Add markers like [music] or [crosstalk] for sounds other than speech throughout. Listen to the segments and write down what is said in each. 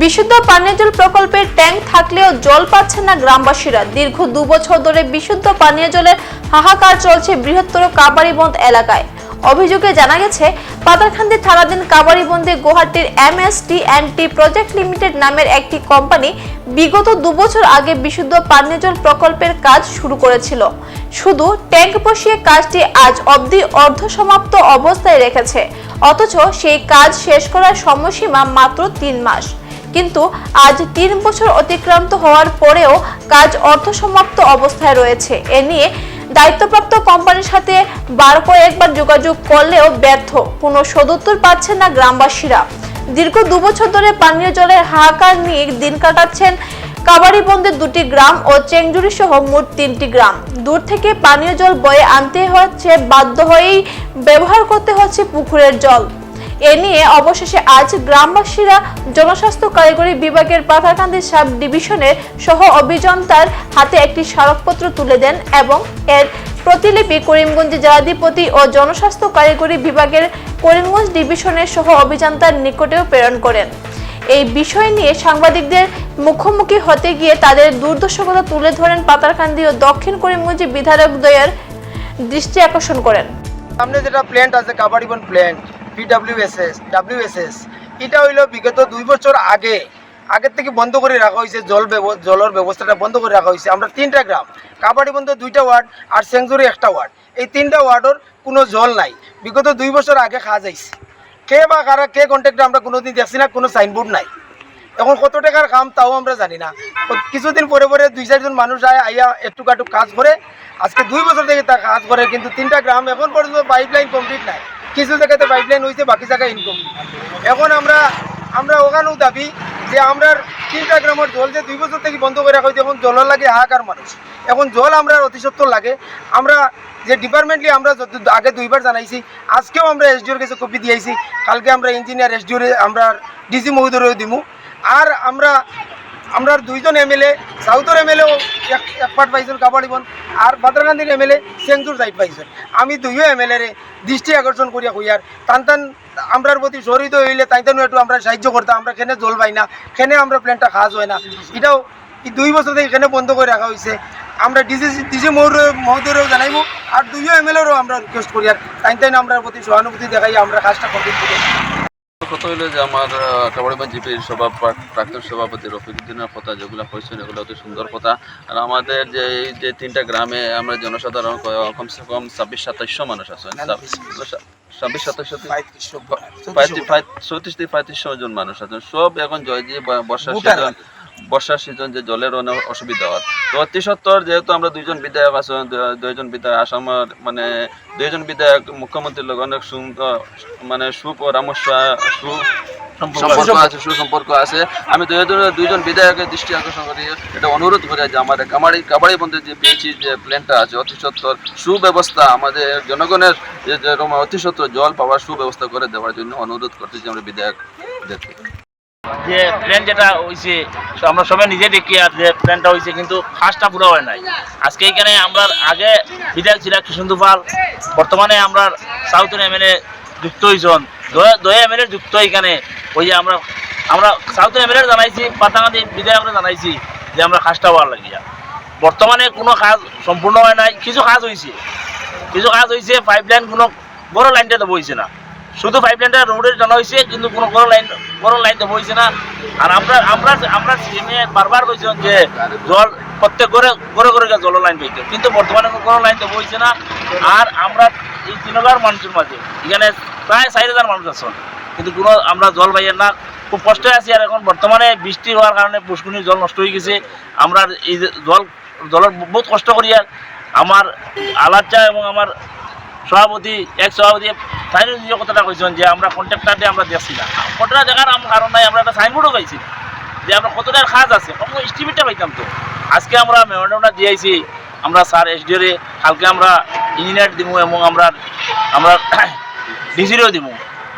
বিশুদ্ধ পানীয় জল প্রকল্পের ট্যাঙ্ক থাকলেও জল পাচ্ছে না গ্রামবাসীরা। দীর্ঘ দু বছর ধরে বিশুদ্ধ পানীয় জলের হাহাকার চলছে বৃহত্তর কাবারিবন্ধ এলাকায়। অভিযোগে জানা গেছে পাতারখান্দি থানাধীন কাবারিবন্দে গুয়াহাটির MST and T project limited নামের একটি কোম্পানি বিগত দুবছর আগে বিশুদ্ধ পানীয় জল প্রকল্পের কাজ শুরু করেছিল। শুধু ট্যাঙ্ক বসিয়ে কাজটি আজ অবধি অর্ধসমাপ্ত অবস্থায় রেখেছে। অথচ সেই কাজ শেষ করার সময়সীমা মাত্র তিন মাস। কিন্তু আজ তিন বছর অতিক্রান্ত হওয়ার পরেও কাজ অর্ধসমাপ্ত অবস্থায় রয়েছে। এ নিয়ে দায়িত্বপ্রাপ্ত কোম্পানির সাথে বার কয়েকবার যোগাযোগ করলেও ব্যর্থ। কোনো সদুত্তর পাচ্ছেন না গ্রামবাসীরা। দীর্ঘ দুবছর ধরে পানীয় জলের হাহাকার নিয়ে দিন কাটাচ্ছেন কাবারিবন্দের দুটি গ্রাম ও চেংজুরি সহ মোট তিনটি গ্রাম। দূর থেকে পানীয় জল বয়ে আনতে হচ্ছে, বাধ্য হয়েই ব্যবহার করতে হচ্ছে পুকুরের জল। এ নিয়ে অবশেষে আজ গ্রামবাসীরা জনস্বাস্থ্য কারিগরি বিভাগের পাথারকান্দি সাব ডিভিশনের সহ অভিযন্তার হাতে একটি স্মারকপত্র তুলে দেন এবং এর প্রতিলিপি করিমগঞ্জ জেলাধিপতি ও জনস্বাস্থ্য কারিগরি বিভাগের করিমগঞ্জ ডিভিশনের সহ অভিযন্তার নিকটেও প্রেরণ করেন। এই বিষয় নিয়ে সাংবাদিকদের মুখোমুখি হতে গিয়ে তাদের দুর্দশকতা তুলে ধরেন পাতারকান্দি ও দক্ষিণ করিমগঞ্জ বিধায়কদ্বয়ের দৃষ্টি আকর্ষণ করেন। সামনে যেটা প্ল্যান্ট আছে কাবাডিবন প্ল্যান্ট পিডাব্লিউএসএস ডাব্লিউএসএস এটা হইল বিগত দুই বছর আগে, আগের থেকে বন্ধ করে রাখা হয়েছে জল জলের ব্যবস্থাটা বন্ধ করে রাখা হয়েছে আমরা তিনটা গ্রাম, কাবাডি বন্ধ দুইটা ওয়ার্ড আর সেঞ্চুরি একটা ওয়ার্ড। এই তিনটা ওয়ার্ডের কোনো জল নাই। বিগত দুই বছর আগে খাওয়া যাইছে। কে বা কারা, কে কন্ট্যাক্টে আমরা কোনোদিন দেখছি না, কোনো সাইনবোর্ড নাই। এখন কত টাকার কাম তাও আমরা জানি না। কিছুদিন পরে পরে দুই চারজন মানুষ আয়, আইয়া একটু কাটু কাজ করে। আজকে দুই বছর থেকে তা কাজ করে, কিন্তু তিনটা গ্রাম এখন পর্যন্ত পাইপ লাইন কমপ্লিট নাই। কিছু জায়গাতে পাইপ লাইন হয়েছে বাকি জায়গায় ইনকমপ্লিট এখন আমরা আমরা ওখানেও দাবি যে আমরা তিনটা গ্রামের জল যে দুই বছর থেকে বন্ধ করে রাখা হয়েছে, এখন জলের লাগে হাহাকার মানুষ। এখন জল আমরা অতি সত্তর লাগে। আমরা যে ডিপার্টমেন্টলি আমরা আগে দুইবার জানাইছি, আজকেও আমরা এসডিওর কাছে কপি দিয়েছি। কালকে আমরা ইঞ্জিনিয়ার এসডিওরে আমরা ডিসি মহোদয়েরও দিমু। আর আমরা আমরা দুইজন এমএলএ, সাউথের এমএলএও এক এক পার্ট পাইছেন কাবাডিবন আর ভাদ্রাকান্দির এমএলএ সেঞ্চুর সাইড পাইছেন আমি দুইও এমএলএ রে দৃষ্টি আকর্ষণ করিয়া হইয়ার টান টান আমরার প্রতি জড়িত হইলে তাই তাই একটু আমরা সাহায্য করতাম, আমরা খেনে জল পাই না, খেনে আমরা প্ল্যানটা খাওয়া হয় না। এটাও এই দুই বছর থেকে এখানে বন্ধ করে রাখা হয়েছে আমরা ডিসি ডিসি মহোদয়, মহোদয়েরও জানাইবো, আর দুইও এমএলএরও আমরা রিকোয়েস্ট করি আর তাই তাই আমরা প্রতি সহানুভূতি দেখাই, আমরা কাজটা কমপ্লিট করি। কথা হইল যে আমার কাবাড়ি জিপির সভা প্রাক্তন সভাপতি রফিকুদ্দিনের কথা যেগুলো হয়েছেন এগুলো অতি সুন্দর কথা। আর আমাদের যে এই যে তিনটা গ্রামে আমরা জনসাধারণ কমসে কম ছাব্বিশ সাতাইশশো মানুষ আছেন ছাব্বিশ সাতাইশশো পঁয়ত্রিশ থেকে পঁয়ত্রিশশো জন মানুষ আছেন। সব এখন জয় দিয়ে ব- বর্ষার সিজন যে জলের অনেক অসুবিধা হয়। তো অতি সত্তর যেহেতু আমরা দুইজন বিধায়ক আছেন দুইজন বিধায়ক আসামের মানে দুইজন বিধায়ক মুখ্যমন্ত্রীর লগে অনেক সুন্দর মানে সুপরামর্শ সু সম্পর্ক আছে সুসম্পর্ক আছে। আমি দুইজন বিধায়কের দৃষ্টি আকর্ষণ করি। এটা অনুরোধ করে যে আমাদের কামাড়ি কাবাড়ি বন্ধের যে পেয়েছি যে প্ল্যানটা আছে অতি সত্তর সুব্যবস্থা আমাদের জনগণের অতি সত্তর জল পাওয়ার সুব্যবস্থা করে দেওয়ার জন্য অনুরোধ করতেছি আমরা বিধায়কদেরকে। যে প্ল্যান যেটা হয়েছে আমরা সবাই নিজে দেখি আর যে প্ল্যানটা হয়েছে কিন্তু ফার্স্টটা পুরো হয় নাই। আজকে এখানে আমরা আগে বিধায়ক ছিল কৃষ্ণন্দু পাল বর্তমানে আমরা সাউথের এমএলএ যুক্ত হয়েছেন দয়া এমএলএ যুক্ত এখানে। ওই যে আমরা আমরা সাউথের এমএলএ জানাইছি পাতাঙ্গাদি বিধায়করা জানাইছি যে আমরা কাজটা হওয়ার লাগিয়া। বর্তমানে কোনো কাজ সম্পূর্ণ হয় নাই, কিছু কাজ হয়েছে কিছু কাজ হয়েছে পাইপ লাইন কোনো বড় লাইনটা দেবো হয়েছে না। শুধু পাইপ লাইনটা রোডের জানা হয়েছে, কিন্তু কোনো কোনো লাইন বড় লাইন দেবো হয়েছে না। আর আমরা আমরা আমরা সিএমএ বারবার কইছিলাম যে জল প্রত্যেক ঘরে ঘরে ঘরে জল লাইন পাইতে কিন্তু বর্তমানে কোনো লাইন দেবো হয়েছে না। আর আমরা এই তিনগার মানুষের মাঝে, এখানে প্রায় চার হাজার মানুষ আছেন কিন্তু কোনো আমরা জল পাইয়ের না। খুব কষ্টে আছি আর এখন বর্তমানে বৃষ্টি হওয়ার কারণে পুষ্কুনির জল নষ্ট হয়ে গেছে। আমরা এই জল, জলের বহুত কষ্ট করি আর। আমার আলাদা এবং আমার সভাপতি, এক সভাপতি তাই নিজের কথাটা কইছেন যে আমরা কন্ট্রাক্টার দিয়ে আমরা দেখছি না। কতটা দেখার আমার কারণ নাই, আমরা একটা সাইনবোর্ডও পাইছি যে আমরা কতটার কাজ আছে কোনো এস্টিমেটটা পাইতাম তো। আজকে আমরা মেমোরেন্ডামটা দিয়েছি, আমরা স্যার এসডিওরে কালকে আমরা ইঞ্জিনিয়ার দিব এবং আমরা আমরা [coughs] ডিজিরও দিব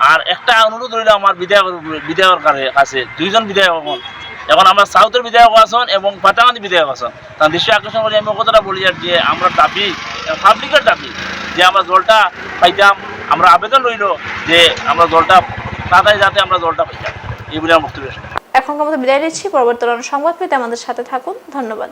আর একটা অনুরোধ রইল আমার বিধায়ক, বিধায়কের কাছে- দুইজন বিধায়ক এখন। এখন আমরা সাউথের বিধায়ক আসন এবং পাটামান্দি বিধায়ক আসন তার দৃষ্টি আকর্ষণ করে আমি ও কথাটা বলি যে আমরা দাবি পাবলিকের দাবি যে আমরা জলটা পাইতাম, আমরা আবেদন রইল যে আমরা জলটা তাড়াতাড়ি যাতে আমরা জলটা পাইতাম। এই বলে আমার বক্তব্য এখন মতো বিদায় নিচ্ছি, পরবর্তী সংবাদ পেতে আমাদের সাথে থাকুন। ধন্যবাদ।